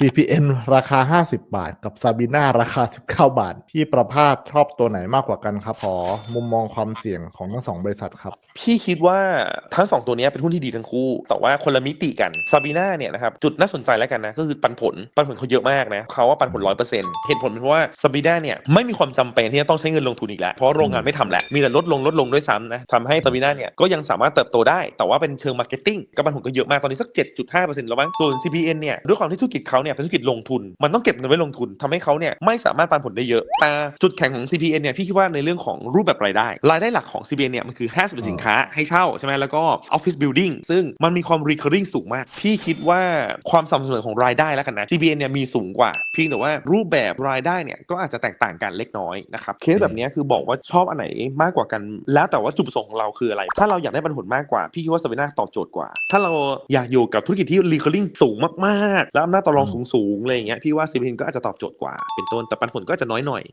CPN ราคา 50 บาท กับ Sabina ราคา 19 บาท พี่ประภาสชอบตัวไหนมากกว่ากันครับขอมุมมองความเสี่ยงของทั้งสองบริษัทครับ พี่คิดว่าทั้งสองตัวนี้เป็นหุ้นที่ดีทั้งคู่ แต่ว่าคนละมิติกันซาบีน่าเนี่ยนะครับจุดน่าสนใจแล้วกันนะ ก็คือปันผล ปันผลเขาเยอะมากนะเขาว่าปันผลร้อยเปอร์เซ็นต์เหตุผลเป็นเพราะว่าซาบีน่าเนี่ยไม่มีความจำเป็นที่จะต้องใช้เงินลงทุนอีกแล้วเพราะโรงงานไม่ทำแล้วมีแต่ลดลงลดลงด้วยซ้ำนะทำให้ซาบีน่าเนี่ยก็ยังสามารถเติบโตได้ แต่ว่าเป็นเชิงมาร์เก็ตติ้งก็ปันผลก็เยอะมากตอนนี้สัก7.5%แล้วมั้งส่วน CPN เนี่ยด้วยความที่ธุรกิจเขาเนี่ยเป็นธุรกิจลงทุน มันต้องเก็บเงินไว้ลงทุนทำให้เขาเนี่ยไม่สามารถปันผลได้เยอะแต่จุดแข็งของ CPN เนี่ยพี่คิดว่าในเรื่องของรูปแบบรายได้ รายได้หลักของ CPN เนี่ยมันคือ50สินค้าให้เช่าใช่ไหมแล้วก็ Office Building ซึ่งมันมีความ recurring สูงมาก พี่คิดว่าความสม่ำเสมอของรายได้แล้วกันนะ CPN เนี่ยมีสูงกว่าเพียงแต่ว่ารูปแบบรายได้เนี่ยก็อาจจะแตกต่างกันเล็กน้อยนะครับเคสแบบเนี้ยคือบอกว่าชอบอันไหนมากกว่ากัน แล้วแต่ว่าจุดประสงค์ของเราคืออะไร ถ้าเราอยากได้ปันผลมากกว่าพี่คิดว่าสวินาตอบโจทย์กว่า ถ้าเราอยากอยู่กับธุรกิจที่ recurring สูงมากๆ แล้วอำนาจต่อรองสูงๆอะไรอย่างเงี้ยพี่ว่า CPN ก็อาจจะตอบโจทย์กว่าเป็นต้นแต่ปันผลก็จะน้อยหน่อย